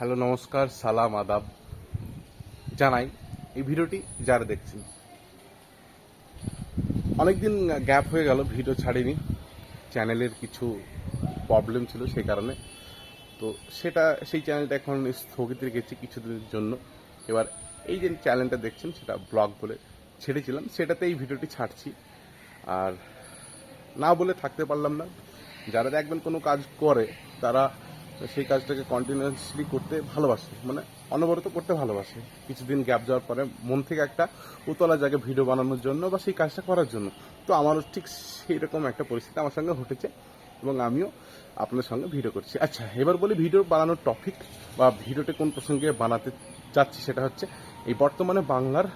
Hello, নমস্কার, সালাম, আদাব জানাই এই ভিডিওটি যারা দেখছেন। অনেকদিন গ্যাপ হয়ে গেল, ভিডিও ছাড়িনি। চ্যানেলের কিছু প্রবলেম ছিল সেই কারণে। তো সেটা, সেই চ্যানেলটা এখন স্থগিত রেখেছি কিছুদিনের জন্য। এবার এই যে চ্যানেলটা দেখছেন, সেটা ব্লগ বলে ছেড়েছিলাম। সেটাতে এই ভিডিওটি ছাড়ছি। আর না বলে থাকতে পারলাম না। যারা দেখবেন কোনো কাজ করে, তারা সেই কাজটাকে কন্টিনিউয়াসলি করতে ভালোবাসে। মানে অনবরত করতে ভালোবাসে। কিছুদিন গ্যাপ যাওয়ার পরে মন থেকে একটা উতলা জায়গায় ভিডিও বানানোর জন্য বা সেই কাজটা করার জন্য। তো আমারও ঠিক সেই রকম একটা পরিস্থিতি আমার সঙ্গে ঘটেছে এবং আমিও আপনার সঙ্গে ভিডিও করছি। আচ্ছা এবার বলি ভিডিও বানানোর টপিক বা ভিডিওটি কোন প্রসঙ্গে বানাতে চাচ্ছি সেটা হচ্ছে এই বর্তমানে বাংলার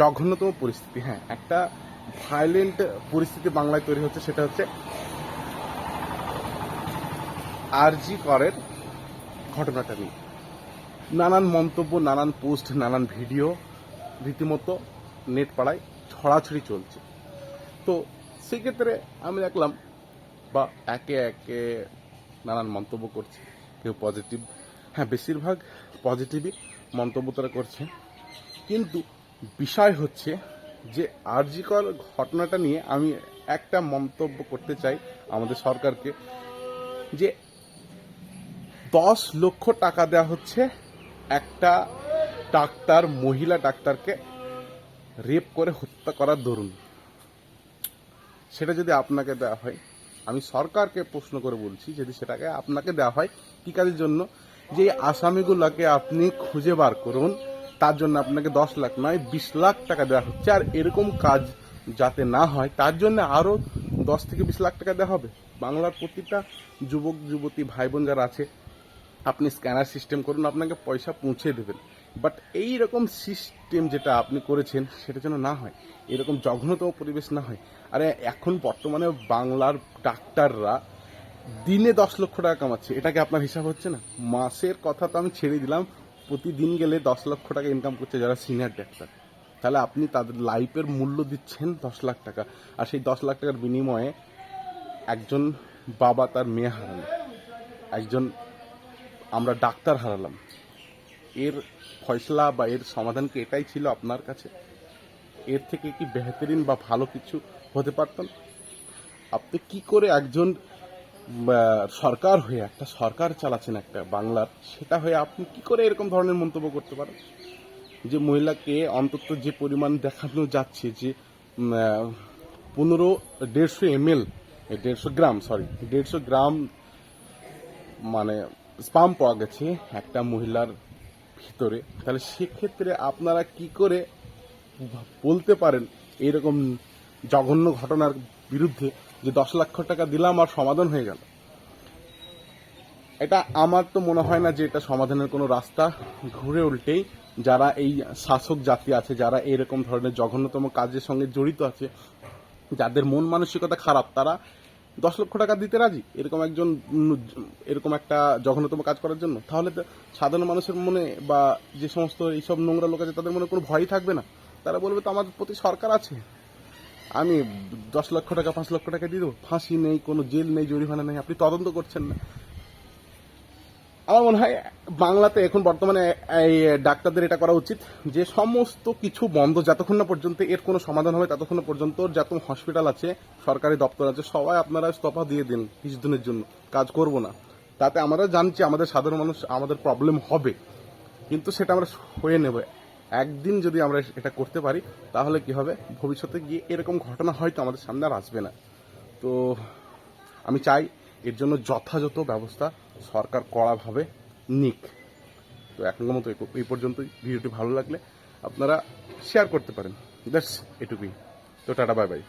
জঘন্যতম পরিস্থিতি। হ্যাঁ একটা ভায়োলেন্ট পরিস্থিতি বাংলায় তৈরি হচ্ছে, সেটা হচ্ছে আরজি করের ঘটনাটা নিয়ে। নানান মন্তব্য, নানান পোস্ট, নানান ভিডিও রীতিমতো নেট পাড়ায় ছড়াছড়ি চলছে। তো সেক্ষেত্রে আমি দেখলাম বা একে একে নানান মন্তব্য করছে, কেউ পজিটিভ হ্যাঁ বেশিরভাগ পজিটিভই মন্তব্য তারা করছে। কিন্তু বিষয় হচ্ছে যে আরজিকর ঘটনাটা নিয়ে আমি একটা মন্তব্য করতে চাই আমাদের সরকারকে, যে দশ লক্ষ টাকা দেওয়া হচ্ছে একটা ডাক্তার, মহিলা ডাক্তারকে রেপ করে হত্যা করার দরুন। সেটা যদি আপনাকে দেওয়া হয়, আমি সরকারকে প্রশ্ন করে বলছি, যদি সেটাকে আপনাকে দেওয়া হয় কি কাজের জন্য, যে আসামিগুলোকে আপনি খুঁজে বার করুন, তার জন্য আপনাকে দশ লাখ নয়, বিশ লাখ টাকা দেওয়া হচ্ছে। আর এরকম কাজ যাতে না হয়, তার জন্য আরও দশ থেকে বিশ লাখ টাকা দেওয়া হবে। বাংলার প্রতিটা যুবক, যুবতী ভাই বোন যারা আছে আপনি স্ক্যানার সিস্টেম করুন, আপনাকে পয়সা পৌঁছে দেবেন। বাট এই রকম সিস্টেম যেটা আপনি করেছেন, সেটা যেন না হয়। এরকম জঘন্যতম পরিবেশ না হয়। আরে, এখন বর্তমানে বাংলার ডাক্তাররা দিনে দশ লক্ষ টাকা কামাচ্ছে। এটাকে আপনার হিসাব হচ্ছে না? মাসের কথা তো আমি ছেড়ে দিলাম। প্রতিদিন গেলে দশ লক্ষ টাকা ইনকাম করছে যারা সিনিয়র ডাক্তার তাহলে আপনি তাদের লাইফের মূল্য দিচ্ছেন দশ লাখ টাকা। আর সেই দশ লাখ টাকার বিনিময়ে একজন বাবা তার মেয়ে হারালো। একজন আমরা ডাক্তার হারালাম। এর ফয়সলা বা এর সমাধান কি এটাই ছিল আপনার কাছে? এর থেকে কি বেহতরিন বা ভালো কিছু হতে পারতেন আপনি কি করে একজন সরকার হয়ে একটা সরকার চালাচ্ছেন একটা বাংলার, সেটা হয়ে আপনি কি করে এরকম ধরনের মন্তব্য করতে পারেন? যে মহিলাকে অন্তত যে পরিমাণ দেখানো যাচ্ছে যে পনেরো, দেড়শো এম এল দেড়শো গ্রাম সরি দেড়শো গ্রাম মানে স্পাম পাওয়া গেছে একটা মহিলার ভিতরে। তাহলে সেক্ষেত্রে আপনারা কি করে বলতে পারেন এইরকম জঘন্য ঘটনার বিরুদ্ধে যে দশ লক্ষ টাকা দিলাম আর সমাধান হয়ে গেল? এটা আমার তো মনে হয় না যে এটা সমাধানের কোনো রাস্তা ঘুরে উল্টেই যারা এই শাসক জাতি আছে, যারা এরকম ধরনের জঘন্যতম কাজের সঙ্গে জড়িত আছে, যাদের মন মানসিকতা খারাপ, তারা দশ লক্ষ টাকা দিতে রাজি? এরকম একজন এরকম একটা জঘন্যতম কাজ করার জন্য? তাহলে সাধারণ মানুষের মনে বা যে সমস্ত এইসব নোংরা লোক আছে, তাদের মনে কোনো ভয়ই থাকবে না। তারা বলবে, তো আমাদের প্রতি সরকার আছে। আমি দশ লক্ষ টাকা, পাঁচ লক্ষ টাকা দিয়ে দেবো। ফাঁসি নেই, কোনো জেল নেই, জরিমানা নেই। আপনি তদন্ত করছেন না। আমার মনে হয় বাংলাতে এখন বর্তমানে এই ডাক্তারদের এটা করা উচিত যে সমস্ত কিছু বন্ধ যতক্ষণ না পর্যন্ত এর কোনো সমাধান হবে ততক্ষণ না পর্যন্ত যত হসপিটাল আছে, সরকারি দপ্তর আছে, সবাই আপনারা স্তফা দিয়ে দিন কিছুদিনের জন্য। কাজ করব না। তাতে আমরা জানছি আমাদের সাধারণ মানুষ আমাদের প্রবলেম হবে। কিন্তু সেটা আমরা হয়ে নেব। একদিন যদি আমরা এটা করতে পারি, তাহলে কি হবে? ভবিষ্যতে গিয়ে এরকম ঘটনা হয়তো আমাদের সামনে আর আসবে না। তো আমি চাই এর জন্য যথাযথ ব্যবস্থা সরকার কড়াভাবে নিক। তো এখনকার মতো এই- পর্যন্তই। ভিডিওটি ভালো লাগলে আপনারা শেয়ার করতে পারেন। দ্যাটস এটুকুই। তো টাটা বাই বাই